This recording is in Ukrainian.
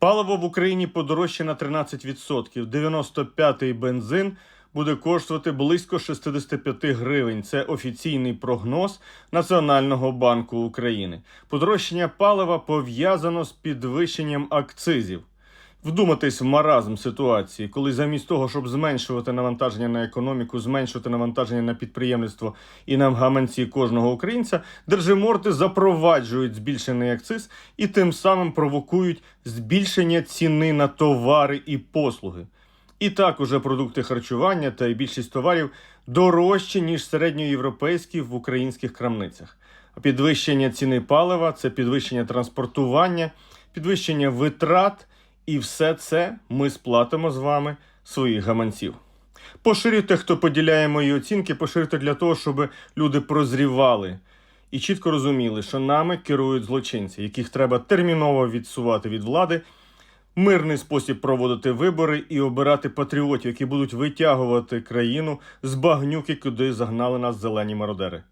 Паливо в Україні подорожче на 13%. 95-й бензин буде коштувати близько 65 гривень. Це офіційний прогноз Національного банку України. Подорожчання палива пов'язано з підвищенням акцизів. Вдуматись в маразм ситуації, коли замість того, щоб зменшувати навантаження на економіку, зменшувати навантаження на підприємництво і на гаманці кожного українця, держиморти запроваджують збільшений акциз і тим самим провокують збільшення ціни на товари і послуги. І так уже продукти харчування та більшість товарів дорожчі, ніж середньоєвропейські в українських крамницях. Підвищення ціни палива це підвищення транспортування, підвищення витрат, і все це ми сплатимо з вами своїх гаманців. Поширюйте, хто поділяє мої оцінки, поширюйте для того, щоб люди прозрівали і чітко розуміли, що нами керують злочинці, яких треба терміново відсувати від влади, мирний спосіб проводити вибори і обирати патріотів, які будуть витягувати країну з багнюки, куди загнали нас зелені мародери.